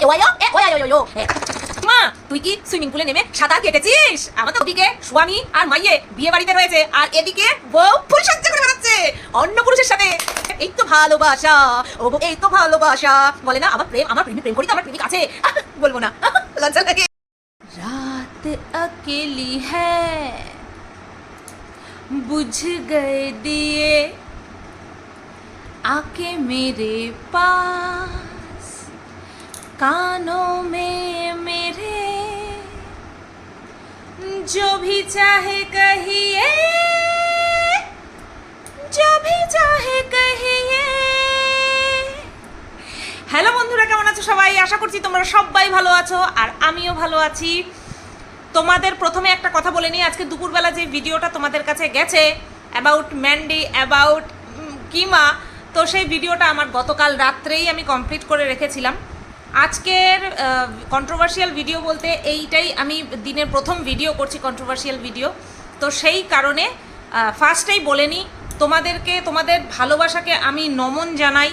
YO এ ওয়াইও এ মা তুই কি সুইমিং পুলে নেমে সাঁতার কেটেছিস আমার তো ওদিকে স্বামী আর মাইয়ে বিয়ে বাড়িতে রয়েছে আর এদিকে বউ ফুল সজ্জা করে বেড়াচ্ছে অন্য পুরুষের সাথে এই তো ভালোবাসা ও বউ, এই তো ভালোবাসা বলে না আমার প্রেম আমার প্রেমী প্রেম করি তো আমার প্রেমিক আছে আহ, বলবো না আহ, লজ্জা লাগে রাত अकेली है बुझ गए दिए आके मेरे पास कानों में मेरे जो भी चाहे कहिए जो भी चाहे कहिए হ্যালো বন্ধুরা কেমন আছো সবাই আশা করছি তোমরা সবাই ভালো আছো আর আমিও ভালো আছি তোমাদের প্রথমে একটা কথা বলে নিই আজকে দুপুরবেলা যে ভিডিওটা তোমাদের কাছে গেছে অ্যাবাউট ম্যান্ডি অ্যাবাউট কিমা তো সেই ভিডিওটা আমার গতকাল রাত্রেই আমি কমপ্লিট করে রেখেছিলাম আজকের কন্ট্রোভার্সিয়াল ভিডিও বলতে এইটাই আমি দিনের প্রথম ভিডিও করছি কন্ট্রোভার্সিয়াল ভিডিও তো সেই কারণে ফার্স্টেই বলে নিই তোমাদেরকে, তোমাদের ভালোবাসাকে আমি নমন জানাই,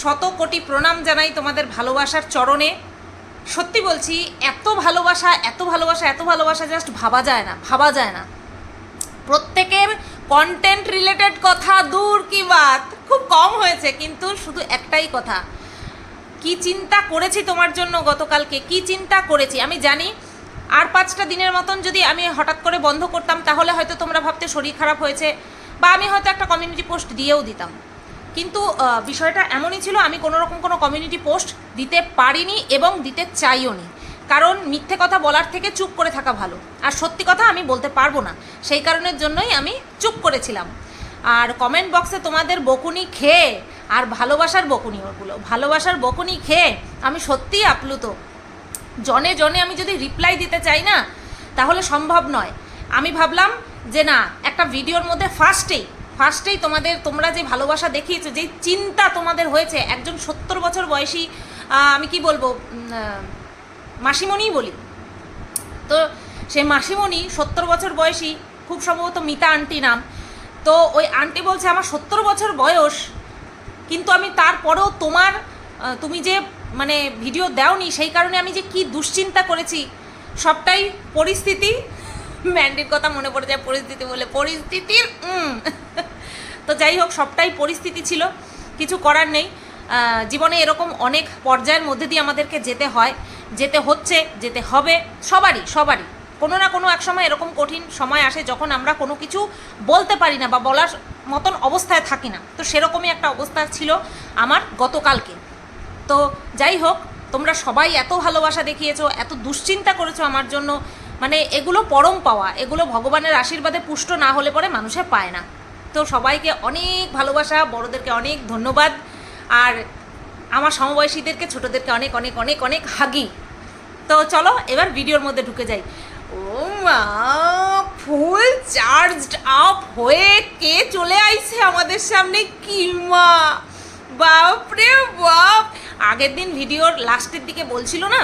শত কোটি প্রণাম জানাই তোমাদের ভালোবাসার চরণে। সত্যি বলছি, এত ভালোবাসা এত ভালোবাসা এত ভালোবাসা জাস্ট ভাবা যায় না, ভাবা যায় না। প্রত্যেকের কন্টেন্ট রিলেটেড কথা দূর কি বাত, খুব কম হয়েছে, কিন্তু শুধু একটাই কথা। কি চিন্তা করেছি তোমার জন্য গতকালকে? কি চিন্তা করেছি? আমি জানি আর পাঁচটা দিনের মতন যদি আমি হঠাৎ করে বন্ধ করতাম, তাহলে হয়তো তোমরা ভাবতে শরীর খারাপ হয়েছে বা আমি হয়তো একটা কমিউনিটি পোস্ট দিয়েও দিতাম। কিন্তু বিষয়টা এমনই ছিল, আমি কোনো রকম কোনো কমিউনিটি পোস্ট দিতে পারিনি এবং দিতে চাইও নি কারণ মিথ্যে কথা বলার থেকে চুপ করে থাকা ভালো। আর সত্যি কথা আমি বলতে পারব না। সেই কারণের জন্যই আমি চুপ করেছিলাম। আর কমেন্ট বক্সে তোমাদের বকুনি খেয়ে আর ভালোবাসার বকুনি ওগুলো। ভালোবাসার বকুনি খেয়ে আমি সত্যিই আপ্লুত। জনে জনে আমি যদি রিপ্লাই দিতে চাই না, তাহলে সম্ভব নয়। আমি ভাবলাম যে না, একটা ভিডিওর মধ্যে ফার্স্টেই ফার্স্টেই তোমাদের, তোমরা যে ভালোবাসা দেখিয়েছো, যে চিন্তা তোমাদের হয়েছে, একজন সত্তর বছর বয়সী আমি কি বলব মাসিমণিই বলি। তো সে মাসিমণি সত্তর বছর বয়সী, খুব সম্ভবত মিতা আন্টি নাম। তো ওই আন্টি বলছে, আমার সত্তর বছর বয়স কিন্তু আমি তারপরেও তোমার তুমি যে মানে ভিডিও দাওনি, সেই কারণে আমি যে কি দুশ্চিন্তা করেছি, সবটাই পরিস্থিতি। ম্যান্ডির কথা মনে পড়ে যায়, পরিস্থিতি বলে, পরিস্থিতির তো যাই হোক, সবটাই পরিস্থিতি ছিল, কিছু করার নেই। জীবনে এরকম অনেক পর্যায়ের মধ্যে দিয়ে আমাদেরকে যেতে হয়, যেতে হচ্ছে, যেতে হবে, সবারই সবারই। কোনো না কোনো এক সময় এরকম কঠিন সময় আসে যখন আমরা কোনো কিছু বলতে পারি না বা বলার মতন অবস্থায় থাকি না। তো সেরকমই একটা অবস্থা ছিল আমার গতকালকে। তো যাই হোক, তোমরা সবাই এত ভালোবাসা দেখিয়েছো, এত দুশ্চিন্তা করেছ আমার জন্য। মানে এগুলো পরম পাওয়া, এগুলো ভগবানের আশীর্বাদে পুষ্ট না হলে পরে মানুষে পায় না। তো সবাইকে অনেক ভালোবাসা, বড়োদেরকে অনেক ধন্যবাদ। আর আমার সমবয়সীদেরকে, ছোটোদেরকে অনেক অনেক অনেক অনেক হাগি। তো চলো, এবার ভিডিওর মধ্যে ঢুকে যাই। ও মা ফুল চার্জড আপ হয়ে কে চলে আইছে আমাদের সামনে? কি মা? বাপরে বাপ! আগের দিন ভিডিওর লাস্টের দিকে বলছিল না?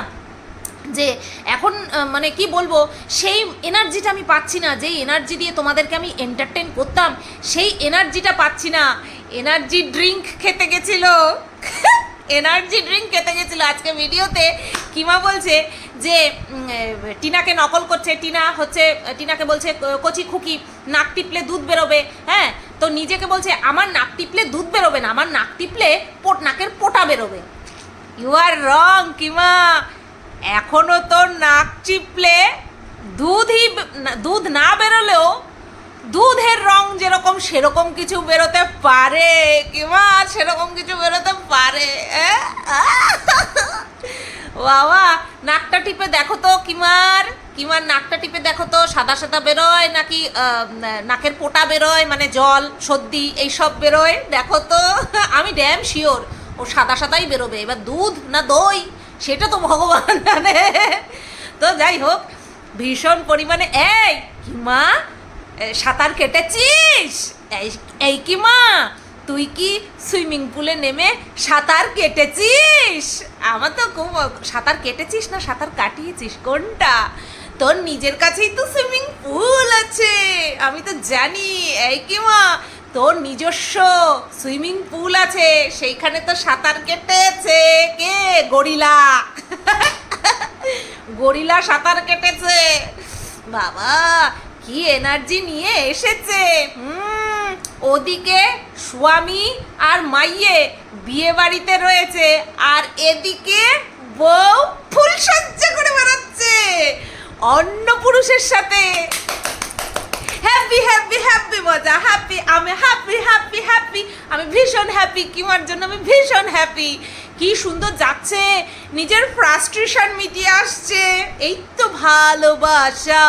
যে এখন মানে কি বলব, সেই এনার্জিটা আমি পাচ্ছি না, যেই এনার্জি দিয়ে তোমাদেরকে আমি এন্টারটেন করতাম, সেই এনার্জিটা পাচ্ছি না। এনার্জি ড্রিঙ্ক খেতে গেছিল। এনার্জি ড্রিঙ্ক খেতে গেছিল আজকে ভিডিওতে। কিমা বলছে যে টিনাকে নকল করছে। টিনা হচ্ছে, টিনাকে বলছে কচি খুকি, নাক টিপলে দুধ বেরোবে। হ্যাঁ তো নিজেকে বলছে, আমার নাক টিপলে দুধ বেরোবে না, আমার নাক টিপলে পোট, নাকের পোটা বেরোবে। ইউ আর রং কিমা। এখনও তোর নাক চিপলে দুধই দুধ না বেরোলেও দুধের রং যেরকম, সেরকম কিছু বেরোতে পারে। কিমা সেরকম কিছু বেরোতে পারে? বাবা, নাকটা টিপে দেখো তো, কিমার। কিমার, নাকটা টিপে দেখো তো, সাদা সাদা বেরোয় নাকি নাকের পোটা বেরোয় মানে জল, সর্দি, এইসব বেরোয়? দেখো তো, আমি ড্যাম শিওর ও সাদা সাদাই বেরোবে। এবার দুধ না দই, সেটা তো ভগবান জানে। তো যাই হোক, ভীষণ পরিমাণে, এই, কিমা সাঁতার কেটেছিস? এই কি মা? তুই কি সুইমিং পুলে নেমে সাঁতার কেটেছিস? আমার তো খুব সাঁতার কেটেছিস না, সাঁতার কাটিয়েছিস? কোনটা? তোর নিজের কাছেই তো সুইমিং পুল আছে। আমি তো জানি। এই কি মা? তোর নিজস্ব সুইমিং পুল আছে। সেইখানে তো সাঁতার কেটেছে কে? গরিলা। গরিলা সাঁতার কেটেছে। বাবা কি এনার্জি নিয়ে এসেছে? ওদিকে স্বামী আর মাইয়ে বিয়ে বাড়িতে রয়েছে, আর এদিকে বউ ফুল সজ্জা করে বেড়াচ্ছে, অন্য পুরুষের সাথে। হ্যাপি হ্যাপি হ্যাপি মজা হ্যাপি আমি হ্যাপি হ্যাপি হ্যাপি আমি ভীষণ হ্যাপি কিমার জন্য আমি ভীষণ হ্যাপি কি সুন্দর যাচ্ছে, নিজের ফ্রাস্ট্রেশন মিটিয়ে আসছে। এই তো ভালোবাসা,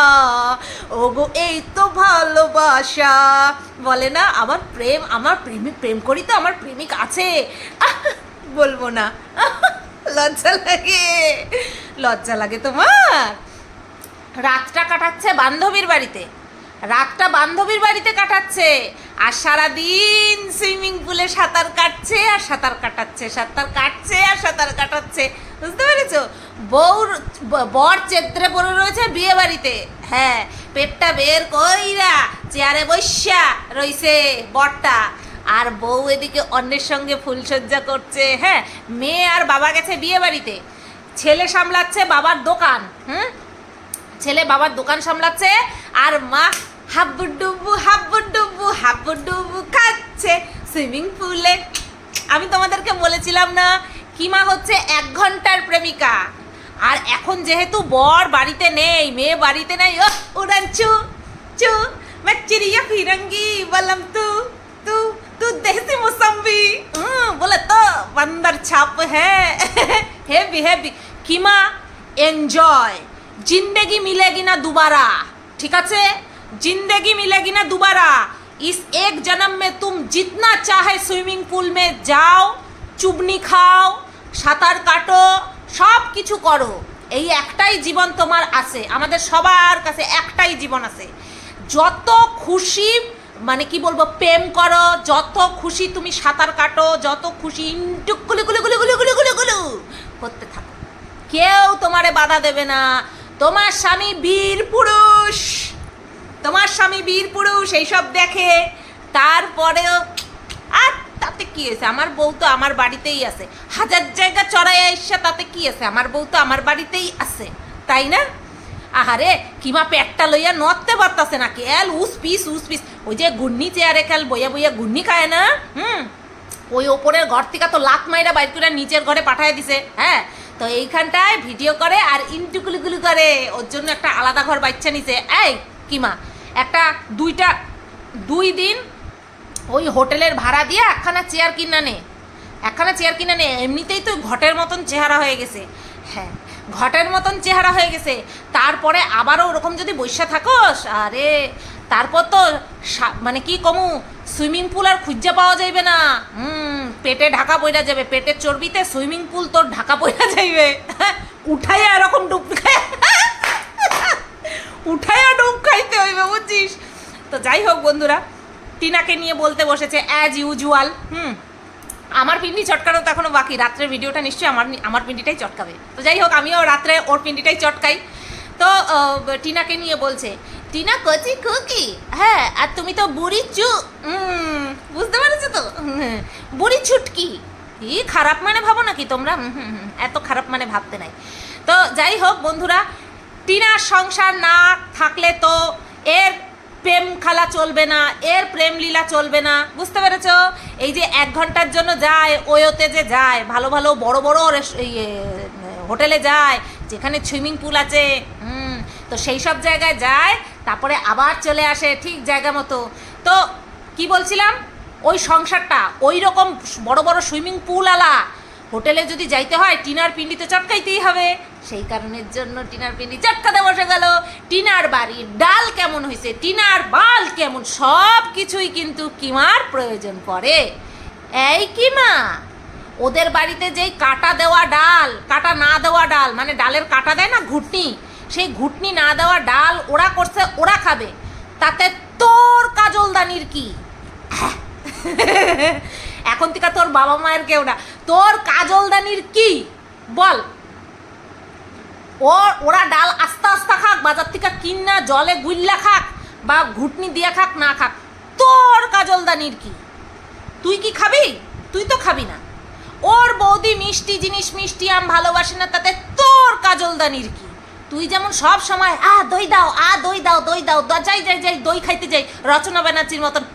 ওগো, এই তো ভালোবাসা। বলে না, আমার প্রেম, আমার প্রেমিক, প্রেম করি তো, আমার প্রেমিক আছে। বলব না। লজ্জা লাগে। লজ্জা লাগে তোমার। রাতটা কাটাচ্ছে বান্ধবীর বাড়িতে। রাতটা বান্ধবীর বাড়িতে কাটাচ্ছে। আর সারাদিন সুইমিং পুলে সাঁতার কাটছে, আর সাঁতার কাটাচ্ছে, সাঁতার কাটছে, আর সাঁতার কাটাচ্ছে। বুঝতে পেরেছ? বউর, বর চেত্রে পড়ে রয়েছে বিয়ে বাড়িতে। হ্যাঁ পেটটা বের কইরা চেয়ারে বৈশা রইছে বরটা। আর বউ এদিকে অন্যের সঙ্গে ফুলসজ্জা করছে। হ্যাঁ মেয়ে আর বাবা গেছে বিয়ে বাড়িতে। ছেলে সামলাচ্ছে বাবার দোকান, হুম? ছেলে বাবার দোকান সামলাচ্ছে আর মা হাব্বু ডুবু হাব্বু ডুবু হাব্বু ডুবু খাচ্ছে সুইমিং পুলে আমি তোমাদেরকে বলেছিলাম না কিমা হচ্ছে এক ঘন্টার প্রেমিকা আর এখন যেহেতু বর বাড়িতে নেই মেয়ে বাড়িতে নেই ও উড়ান চু চু मैं चिड़िया फिरंगी बलम तू तू तू देसी मौसम्बी हम्म, बोले तो बंदर छाप है हेवी हेवी किमा एंजॉय जिंदगी मिलेगी ना दोबारा ठीक আছে जिंदगी मिलेगी ना दोबारा इस एक जन्म में तुम जितना चाहे स्विमिंग पूल में जाओ চুবনি খাও সাঁতার কাটো সব কিছু করো এই একটাই জীবন তোমার আছে আমাদের সবার কাছে একটাই জীবন আছে যত খুশি মানে কি বলবো প্রেম করো যত খুশি তুমি সাঁতার কাটো যত খুশি ইন্টুক গুলু গুলু গুলু গুলু গুলু গুলু গুলু করতে থাকো কেউ তোমারে বাধা দেবে না তোমার স্বামী বীর পুরুষ। তোমার স্বামী বীর পুরুষ, এইসব দেখে তারপরেও, আর তাতে কি আছে আমার বউ তো আমার বাড়িতেই আছে। হাজার জায়গা চড়াই এসে তাতে কি আছে? আমার বউ তো আমার বাড়িতেই আছে, তাই না? আহারে কিমা পেটটা লইয়া নড়তে পারতাছে না এল, উস পিস উস পিস। ওই যে গুন্নি চেয়ারে খেল, বইয়া বইয়া গুন্নি খায় না? হুম? ওই ওপরের ঘর থেকে তো লাত মাইরা বাইর করে নিচের ঘরে পাঠায় দিছে হ্যাঁ? তো এইখানটায় ভিডিও করে আর ইন্টুকুলিগুলি করে। ওর জন্য একটা আলাদা ঘর বাচ্চা নিছে। এই, কিমা, একটা দুইটা, দুই দিন ওই হোটেলের ভাড়া দিয়ে একখানা চেয়ার কিনা নে। একখানা চেয়ার কিনে নে। এমনিতেই তো ঘটের মতন চেহারা হয়ে গেছে। হ্যাঁ ঘটের মতন চেহারা হয়ে গেছে। তারপরে আবারও ওরকম যদি বৈশা থাকোস, আরে তারপর তো মানে কি কমু, সুইমিং পুল আর খুঁজে পাওয়া যাইবে না। হুম, পেটে ঢাকা পড়া যাবে, পেটের চর্বিতে সুইমিং পুল তোর ঢাকা পড়া যাইবে। উঠাইয়া এরকম ডুব খায় উঠাইয়া ডুব খাইতে হইবে, বুঝছিস? তো যাই হোক বন্ধুরা, টিনাকে নিয়ে বলতে বসেছে অ্যাজ ইউজুয়াল হুম, আমার পিন্ডি চটকানো তো এখনও বাকি। রাত্রের ভিডিওটা নিশ্চয়ই আমার আমার পিন্ডিটাই চটকাবে। তো যাই হোক, আমিও রাত্রে ওর পিন্ডিটাই চটকাই। তো টিনাকে নিয়ে বলছে টিনা কচি কুকি হ্যাঁ আর তুমি তো বুড়ি চু বুঝতে পেরেছ তো? বুড়ি ছুটকি। ই খারাপ মানে ভাবো নাকি তোমরা? এত খারাপ মানে ভাবতে নাই। তো যাই হোক বন্ধুরা টিনার সংসার না থাকলে তো এর প্রেম খালা চলবে না এর প্রেম লীলা চলবে না বুঝতে পেরেছ? এই যে এক ঘণ্টার জন্য যায় ওয়োতে যে যায় ভালো ভালো বড় বড় ইয়ে, হোটেলে যায় যেখানে সুইমিং পুল আছে হুম তো সেই সব জায়গায় যায় তারপরে আবার চলে আসে ঠিক জায়গা মতো। তো কি বলছিলাম? ওই সংসারটা, ওই রকম বড় বড় সুইমিং পুল আলা হোটেলে যদি যাইতে হয়, টিনার পিন্ডি তো চটকাইতেই হবে। সেই কারণের জন্য টিনার পিন্ডি চটকাতে বসে গেল। টিনার বাড়ির ডাল কেমন হয়েছে টিনার বাল কেমন, সব কিছুই কিন্তু কিমার প্রয়োজন পড়ে। এই কিমা, ওদের বাড়িতে যেই কাটা দেওয়া ডাল, কাটা না দেওয়া ডাল মানে ডালের কাটা দেয় না, ঘুটনি সেই ঘুটনি না দেওয়া ডাল ওরা করছে, ওরা খাবে। তাতে তোর কাজলদানির কি? এখন থেকে তোর বাবা মায়ের কেউ না। তোর কাজলদানির কি? বল। ওর, ওরা ডাল আস্তে আস্তে খাক, বাজার থেকে কিনা জলে গুল্লা খাক বা ঘুটনি দিয়ে খাক, না খাক, তোর কাজলদানির কি? তুই কি খাবি? তুই তো খাবি না। ওর বৌদি মিষ্টি জিনিস, মিষ্টি আম ভালোবাসে না, তাতে তোর কাজলদানির কি? তুই যেমন সব সময়, আ, দই দাও, আ, দই দাও দই দাও যাই যাই যাই, দই খাইতে যাই। রচনা ব্যানার্জির মতন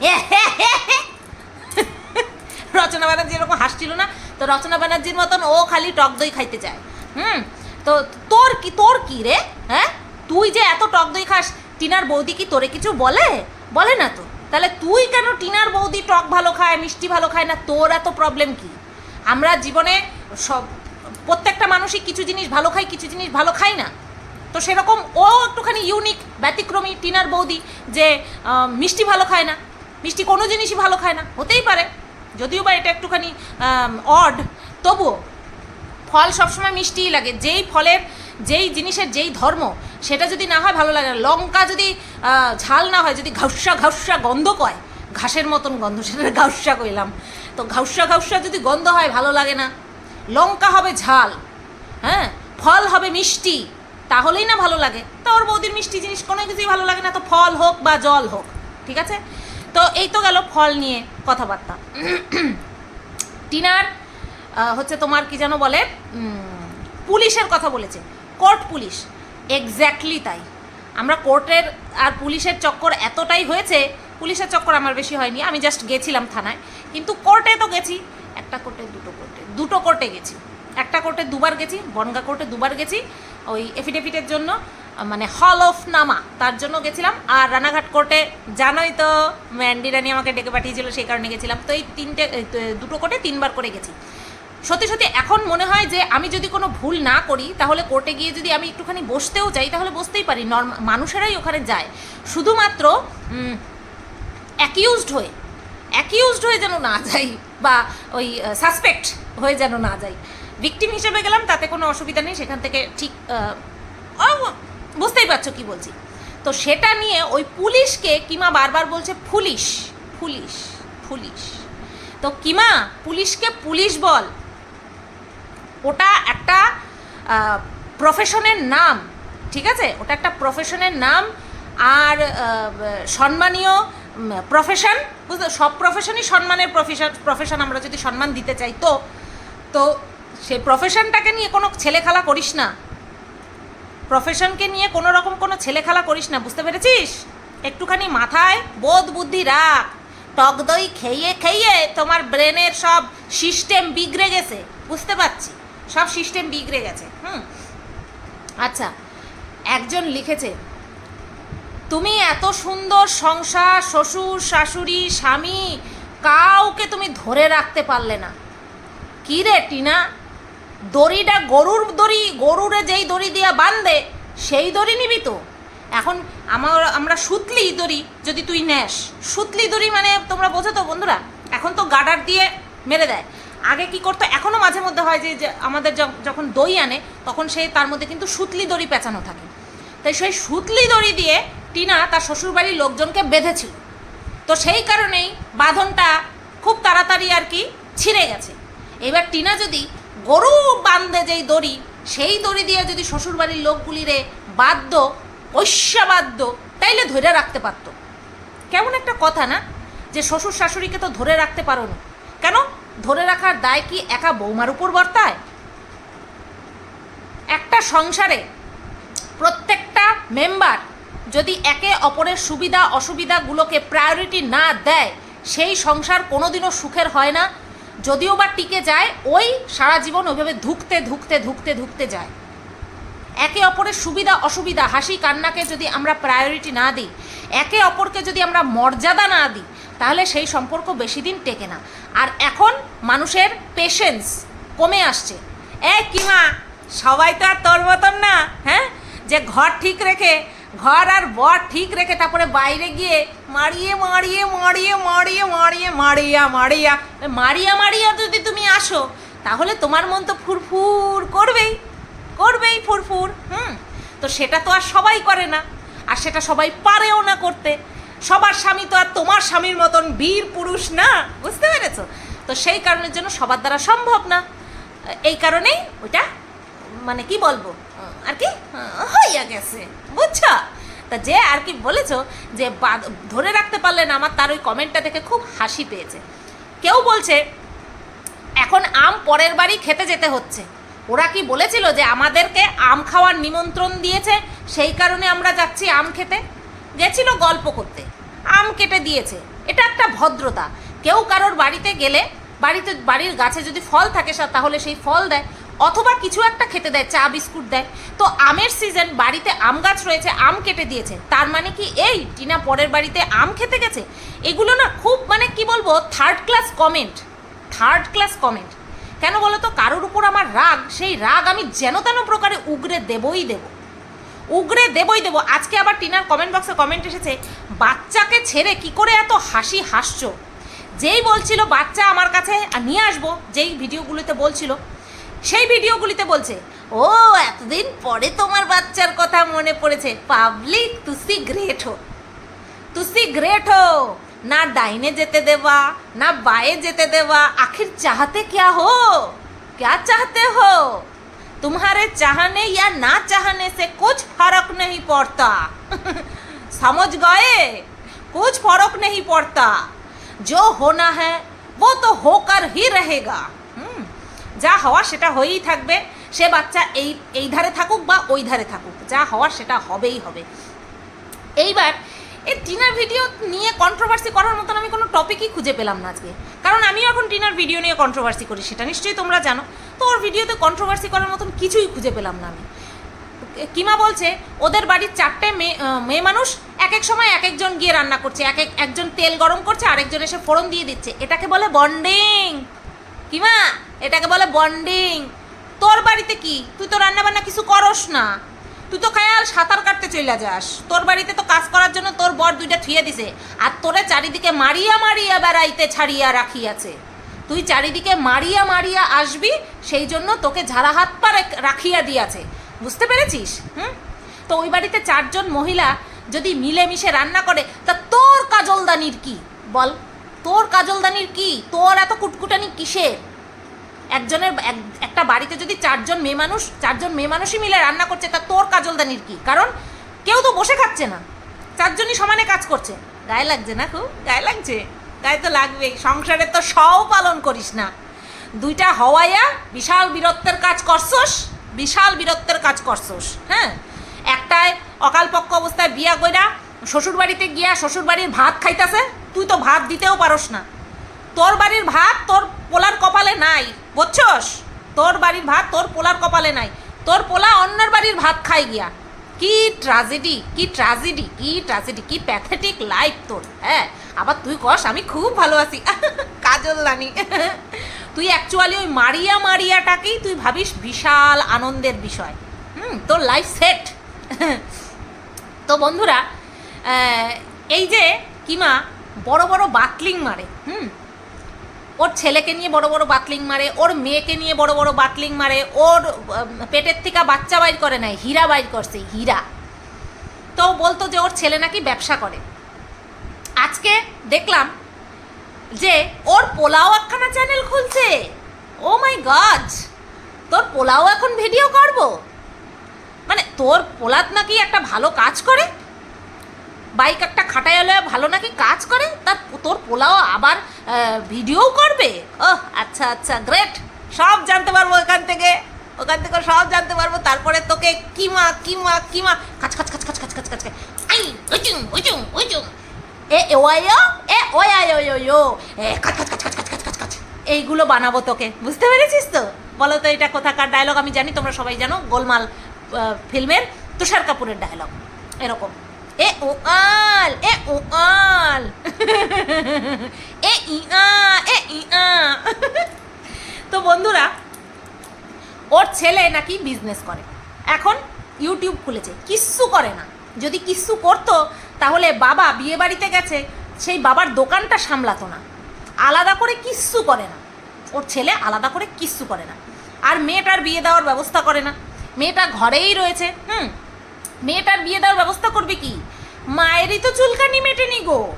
রচনা ব্যানার্জি এরকম হাসছিল না? তো রচনা ব্যানার্জির মতন ও খালি টক দই খাইতে চায় হুম? তো তোর কি তোর কি রে? হ্যাঁ? তুই যে এত টক দই খাস, টিনার বৌদি কি তোরে কিছু বলে? বলে না তো। তাহলে তুই কেন টিনার বৌদি টক ভালো খায়, মিষ্টি ভালো খায় না? তোর এত প্রবলেম কি? আমরা জীবনে সব, প্রত্যেকটা মানুষই কিছু জিনিস ভালো খায় কিছু জিনিস ভালো খায় না। তো সেরকম ও একটুখানি ইউনিক ব্যতিক্রমী টিনার বৌদি যে মিষ্টি ভালো খায় না। মিষ্টি কোনো জিনিসই ভালো খায় না। হতেই পারে, যদিও বা এটা একটুখানি অড তবুও ফল সবসময় মিষ্টিই লাগে। যেই ফলের, যেই জিনিসের যেই ধর্ম, সেটা যদি না হয় ভালো লাগে না। লঙ্কা যদি ঝাল না হয়, যদি ঘাউসা ঘাউসা গন্ধ কয়, ঘাসের মতন গন্ধ, সেটা ঘাউসা কইলাম। তো ঘাউসা ঘাউসা যদি গন্ধ হয়, ভালো লাগে না। লঙ্কা হবে ঝাল হ্যাঁ? ফল হবে মিষ্টি। তাহলেই না ভালো লাগে। তো ওর বৌদির মিষ্টি জিনিস কোনো কিছুই ভালো লাগে না, তো ফল হোক বা জল হোক, ঠিক আছে? তো এই তো গেল ফল নিয়ে কথাবার্তা। টিনার হচ্ছে তোমার কি যেন বলে পুলিশের কথা বলেছে। Court police. এক্স্যাক্টলি তাই। আমরা কোর্টের আর পুলিশের চক্কর এতটাই হয়েছে, পুলিশের চক্কর আমার বেশি হয়নি, আমি জাস্ট গেছিলাম থানায়। কিন্তু কোর্টে তো গেছি। একটা কোর্টে, দুটো কোর্টে। দুটো কোর্টে গেছি। একটা কোর্টে দুবার গেছি, বনগা কোর্টে দুবার গেছি। ওই এফিডেভিটের জন্য মানে হল অফ নামা তার জন্য গেছিলাম। আর রানাঘাট কোর্টে, জানোই তো ম্যান্ডি রানি আমাকে ডেকে পাঠিয়েছিল, সেই কারণে গেছিলাম। তো এই তিনটে দুটো কোর্টে তিনবার করে গেছি। সত্যি সত্যি এখন মনে হয় যে, আমি যদি কোনো ভুল না করি, তাহলে কোর্টে গিয়ে যদি আমি একটুখানি বসতেও যাই, তাহলে বসতেই পারি। নর্ম মানুষেরাই ওখানে যায়। শুধুমাত্র অ্যাকিউজড হয়ে অ্যাকিউজড হয়ে যেন না যাই, বা ওই সাসপেক্ট হয়ে যেন না যাই। ভিকটিম হিসেবে গেলাম, তাতে কোনো অসুবিধা নেই, সেখান থেকে ঠিক বুঝতেই পারছ কি বলছি। তো সেটা নিয়ে ওই পুলিশকে কিমা বারবার বলছে, পুলিশ পুলিশ পুলিশ। তো কিমা, পুলিশকে পুলিশ বল। ওটা একটা প্রফেশনের নাম, ঠিক আছে? ওটা একটা প্রফেশনের নাম, আর সম্মানীয় প্রফেশন বুঝতে সব প্রফেশনই সম্মানের প্রফেশন প্রফেশন আমরা যদি সম্মান দিতে চাই তো তো সেই প্রফেশনটাকে নিয়ে কোনো ছেলেখেলা করিস না। প্রফেশনকে নিয়ে কোনো রকম কোনো ছেলেখেলা করিস না, বুঝতে পেরেছিস? একটুখানি মাথায় বোধ বুদ্ধি রাখ। টক দই খেয়ে খেয়ে তোমার ব্রেনের সব সিস্টেম বিগড়ে গেছে, বুঝতে পারছি? সব সিস্টেম বিগড়ে গেছে, হুম? আচ্ছা একজন লিখেছে, তুমি এত সুন্দর সংসার, শ্বশুর, শাশুড়ি, স্বামী, কাউকে তুমি ধরে রাখতে পারলে না। কী রে, টিনা? দড়িটা গরুর দড়ি, গরুরে যেই দড়ি দিয়া বাঁধে, সেই দড়ি নিবি তো? এখন আমার, আমরা সুতলি দড়ি যদি তুই নেস, সুতলি দড়ি মানে তোমরা বোঝো তো বন্ধুরা? এখন তো গাডার দিয়ে মেরে দেয়। আগে কি করতো? এখনও মাঝে মধ্যে হয় যে আমাদের যখন দই আনে, তখন সে তার মধ্যে কিন্তু সুতলি দড়ি পেঁচানো থাকে। তাই সেই সুতলি দড়ি দিয়ে টিনা তার শ্বশুরবাড়ির লোকজনকে বেঁধেছিল। তো সেই কারণেই বাঁধনটা খুব তাড়াতাড়ি আর কি ছিঁড়ে গেছে। এবার টিনা যদি গরু বাঁধে যেই দড়ি, সেই দড়ি দিয়ে যদি শ্বশুরবাড়ির লোকগুলিরে বাধ্য ঐশ্যা বাদ্য তাইলে ধরে রাখতে পারতো। কেমন একটা কথা না? যে শ্বশুর শাশুড়িকে তো ধরে রাখতে পারো না। কেন? ধরে রাখার দায় কি একা বৌমার উপর বর্তায়? একটা সংসারে প্রত্যেকটা মেম্বার যদি একে অপরের সুবিধা অসুবিধাগুলোকে প্রায়োরিটি না দেয়, সেই সংসার কোনোদিনও সুখের হয় না যদিও বা টিকে যায়, ওই সারা জীবন ওইভাবে ধুকতে ধুকতে ধুকতে ধুকতে যায়। একে অপরের সুবিধা, অসুবিধা, হাসি, কান্নাকে যদি আমরা প্রায়োরিটি না দিই, একে অপরকে যদি আমরা মর্যাদা না দিই, তাহলে সেই সম্পর্ক বেশি দিন টেকে না। আর এখন মানুষের পেশেন্স কমে আসছে। এ কিমা সবাই তো আর তোর মতন না হ্যাঁ? যে ঘর ঠিক রেখে ঘর আর বর ঠিক রেখে তারপরে বাইরে গিয়ে মারিয়ে মারিয়ে মারিয়ে মারিয়ে মারিয়ে, মারিয়া মারিয়া। মারিয়া মারিয়া যদি তুমি আসো, তাহলে তোমার মন তো ফুরফুর করবেই করবেই ফুরফুর, হুম? তো সেটা তো আর সবাই করে না, আর সেটা সবাই পারেও না করতে। সবার স্বামী তো আর তোমার স্বামীর মতন বীর পুরুষ না, বুঝতে পেরেছ? তো সেই কারণের জন্য সবার দ্বারা সম্ভব না। এই কারণেই ওইটা মানে কি বলব, আর কি, হইয়া গেছে। বুঝছ তা যে আর কি বলেছ যে ধরে রাখতে পারলেন আমার, তার ওই কমেন্টটা দেখে খুব হাসি পেয়েছে। কেউ বলছে, এখন আম পরের বাড়ি খেতে যেতে হচ্ছে। ওরা কি বলেছিল যে আমাদেরকে আম খাওয়ার নিমন্ত্রণ দিয়েছে, সেই কারণে আমরা যাচ্ছি আম খেতে? গেছিল গল্প করতে, আম কেটে দিয়েছে। এটা একটা ভদ্রতা। কেউ কারোর বাড়িতে গেলে, বাড়িতে, বাড়ির গাছে যদি ফল থাকে তাহলে সেই ফল দেয়। অথবা কিছু একটা খেতে দেয়, চা, বিস্কুট দেয়। তো আমের সিজন বাড়িতে আম গাছ রয়েছে, আম কেটে দিয়েছে। তার মানে কি এই টিনা পরের বাড়িতে আম খেতে গেছে? এগুলো না খুব মানে কি বলব third class comment third class comment কেন বলো তো কারোর উপর আমার রাগ, সেই রাগ আমি যেন তেন প্রকারে উগরে দেবই দেব। উগরে দেবই দেব। আজকে আবার টিনার কমেন্ট বক্সে কমেন্ট এসেছে, বাচ্চাকে ছেড়ে কি করে এত হাসি হাসছো? যেই বলছিল, বাচ্চা আমার কাছে নিয়ে আসব। যেই ভিডিওগুলিতে বলছিল সেই ভিডিওগুলিতে বলছে ও এতদিন পরে তোমার বাচ্চার কথা মনে পড়েছে পাবলিক তুসি গ্রেট হো तुसी ग्रेट हो ना दाहिने जेते देवा ना बाएं जेते देवा आखिर चाहते क्या हो क्या चाहते हो तुम्हारे चाहने या ना चाहने से कुछ फर्क नहीं पड़ता समझ गए कुछ फर्क नहीं पड़ता जो होना है वो तो होकर ही रहेगा হুম, যা হওয়ার সেটা হয়েই থাকবে। সে বাচ্চা এই এই ধারে থাকুক বা ওই ধারে থাকুক, যা হওয়ার সেটা হবেই হবে। এইবার এই টিনার ভিডিও নিয়ে কন্ট্রোভার্সি করার মতন আমি কোনো টপিকই খুঁজে পেলাম না আজকে। কারণ আমিও এখন টিনার ভিডিও নিয়ে কন্ট্রোভার্সি করি, সেটা নিশ্চয়ই তোমরা জানো। তো ওর ভিডিওতে কন্ট্রোভার্সি করার মতন কিছুই খুঁজে পেলাম না আমি। কিমা বলছে, ওদের বাড়ির চারটে মেয়ে মেয়ে মানুষ এক এক সময় এক একজন গিয়ে রান্না করছে, এক এক, একজন তেল গরম করছে, আরেকজন এসে ফোড়ন দিয়ে দিচ্ছে। এটাকে বলে বন্ডিং কিমা এটাকে বলে বন্ডিং তোর বাড়িতে কি? তুই তো রান্না বান্না কিছু করস না। তুই তো খেয়াল সাঁতার কাটতে চলে যাস। তোর বাড়িতে তো কাজ করার জন্য তোর বর দুইটা থুয়ে দিছে। আর তোরে চারিদিকে মারিয়া মারিয়া বেড়াইতে ছাড়িয়া রাখিয়াছে। তুই চারিদিকে মারিয়া মারিয়া আসবি, সেই জন্য তোকে ঝাড়া হাত পা রেখ- রাখিয়া দিয়াছে। বুঝতে পেরেছিস? হুম? তো ওই বাড়িতে চারজন মহিলা যদি মিলেমিশে রান্না করে, তা তোর কাজলদানির কি? বল। তোর কাজলদানির কি? তোর এত কুটকুটানি কিসের? একজনের এক- একটা বাড়িতে যদি চারজন মেয়ে মানুষ, চারজন মেয়ে মানুষই মিলে রান্না করছে, তা তোর কাজলদানির কি? কারণ কেউ তো বসে খাচ্ছে না। চারজনই সমানে কাজ করছে। গায়ে লাগছে না খুব? গায়ে লাগছে? গায়ে তো লাগবেই। সংসারে তো সও পালন করিস না। দুইটা হওয়াইয়া বিশাল বীরত্বের কাজ করছস, বিশাল বীরত্বের কাজ করছস হ্যাঁ? একটায় অকালপক্ষ অবস্থায় বিয়া কইরা শ্বশুর বাড়িতে গিয়া শ্বশুর বাড়ির ভাত খাইতাছে তুই তো ভাত দিতেও পারস না। তোর বাড়ির ভাত তোর পোলার কপালে নাই, বুঝছস? তোর বাড়ির ভাত তোর পোলার কপালে নাই। তোর পোলা অন্যের বাড়ির ভাত খাই গিয়া। কি ট্রাজেডি কি ট্রাজেডি কি ট্রাজেডি কি প্যাথেটিক লাইফ তোর হ্যাঁ? আবার তুই কস, আমি খুব ভালো আছি। কাজল রানী। তুই অ্যাকচুয়ালি ওই মারিয়া মারিয়াটাকেই তুই ভাবিস বিশাল আনন্দের বিষয়। হুম, তোর লাইফ সেট তো বন্ধুরা এই যে কিমা বড় বড় বাতলিং মারে, হুম? ওর ছেলেকে নিয়ে বড় বড় বাতলিং মারে, ওর মেয়েকে নিয়ে বড় বড় বাতলিং মারে, ওর পেটের থেকে বাচ্চা বাইর করে নাই, হীরা বাইর করছে, হীরা। তো বলতো যে ওর ছেলে নাকি ব্যবসা করে। আজকে দেখলাম যে ওর পোলাও একখানা চ্যানেল খুলছে। Oh my God! তোর পোলাও এখন ভিডিও করব? মানে তোর পোলাত নাকি একটা ভালো কাজ করে? বাইক একটা হলে ভালো নাকি কাজ করে তার তোর পোলাও আবার ভিডিও করবে ও আচ্ছা আচ্ছা গ্রেট সব জানতে পারব ওখান থেকে ওখান থেকে সব জানতে পারব তারপরে তোকে কিমা কিমা কিমা কাচ কাচ কাচ কাচ কাচ কাচ কাচ আই উচুম উচুম উচুম এ ওয়াইও এ ওয়াই ওই ওই ও এ কাচ কাচ কাচ কাচ এইগুলো বানাবো তোকে বুঝতে পেরেছিস তো বলো তো এটা কোথাকার ডায়লগ আমি জানি তোমরা সবাই জানো গোলমাল ফিল্মের তুষার কাপুরের ডায়লগ এরকম এ ও আল এ ও আল এ ই আ এ ই আ তো বন্ধুরা, ওর ছেলে নাকি বিজনেস করে। এখন ইউটিউব খুলেছে। কিচ্ছু করে না। যদি কিচ্ছু করতো, তাহলে বাবা বিয়ে বাড়িতে গেছে, সেই বাবার দোকানটা সামলাতো না। আলাদা করে কিচ্ছু করে না। ওর ছেলে আলাদা করে কিচ্ছু করে না। আর মেয়েটার বিয়ে দেওয়ার ব্যবস্থা করে না। মেয়েটা ঘরেই রয়েছে, হুম? মেয়েটার বিয়ে দেওয়ার ব্যবস্থা করবে কি? মায়েরই তো চুলকানি মেটেনি গো।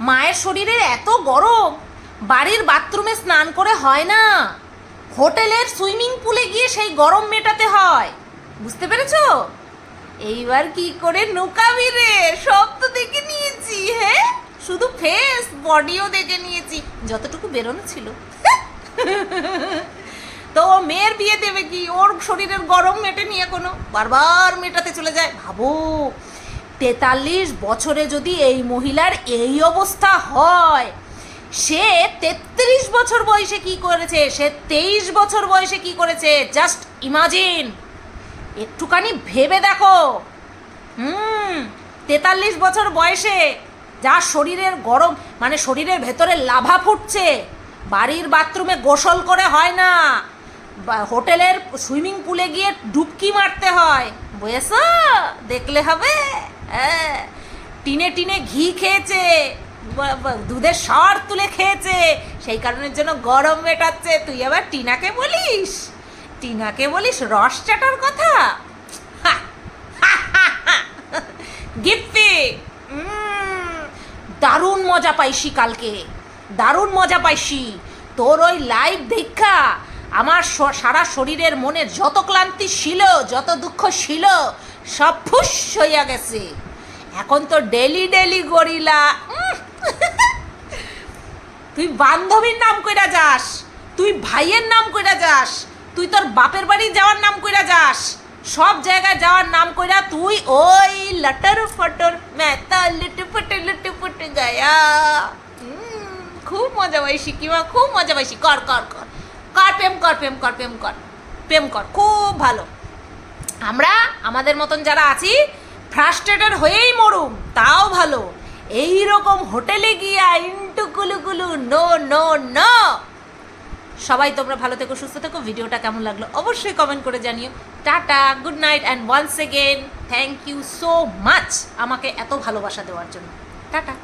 মায়ের শরীরে এত গরম, বাড়ির বাথরুমে স্নান করে হয় না। হোটেলের সুইমিং পুলে গিয়ে সেই গরম মেটাতে হয়। বুঝতে পেরেছ? এইবার কি করে নুকাবি রে? সব তো দেখে নিয়েছি হ্যাঁ শুধু ফেস বডিও দেখে নিয়েছি। যতটুকু বেরোনো ছিল। তো ও মেয়ের বিয়ে দেবে কি? ওর শরীরের গরম মেটে নিয়ে কোনো বারবার মেটাতে চলে যায়। ভাবো, তেতাল্লিশ বছরে যদি এই মহিলার এই অবস্থা হয়, সে তেত্রিশ বছর বয়সে কি করেছে? সে তেইশ বছর বয়সে কি করেছে? জাস্ট ইমাজিন একটুখানি ভেবে দেখো। হুম, তেতাল্লিশ বছর বয়সে যা শরীরের গরম মানে শরীরের ভেতরে লাভা ফুটছে, বাড়ির বাথরুমে গোসল করে হয় না হোটেলের সুইমিং পুলে গিয়ে ডুবকি মারতে হয়। বুঝেছ দেখলে হবে। হ্যাঁ টিনে টিনে ঘি খেয়েছে দুধের সর তুলে খেয়েছে। সেই কারণের জন্য গরম মেটাচ্ছে। তুই আবার টিনাকে বলিস? টিনাকে বলিস রস চাটার কথা? উম, দারুণ মজা পাইছি কালকে। দারুণ মজা পাইছি। তোর ওই লাইভ দেখা আমার সারা শরীরের মনে যত ক্লান্তি ছিল, যত দুঃখ ছিল, সব ফুস হইয়া গেছে। এখন তো ডেলি ডেলি গরিলা। তুই বান্ধবীর নাম কইরা যাস, তুই ভাইয়ের নাম কইরা যাস, তুই তোর বাপের বাড়ি যাওয়ার নাম কইরা যাস, সব জায়গায় যাওয়ার নাম কইরা তুই ওই লটর ফটর মেতা লুটু ফুটু লুটু ফুটু গায়া। খুব মজা পাইছি কিমা খুব মজা পাইছি। কর কর কর। কর, প্রেম কর প্রেম কর প্রেম কর প্রেম কর, খুব ভালো। আমরা, আমাদের মতন যারা আছি ফ্রাস্ট্রেটেড হয়েই মরুম, তাও ভালো। এই রকম হোটেলে গিয়া ইন্টু কুলু কুলু নো নো নো সবাই তোমরা ভালো থেকো, সুস্থ থেকো। ভিডিওটা কেমন লাগল অবশ্যই কমেন্ট করে জানিও। Tata good night and once again thank you so much আমাকে এত ভালোবাসা দেওয়ার জন্য। টাটা।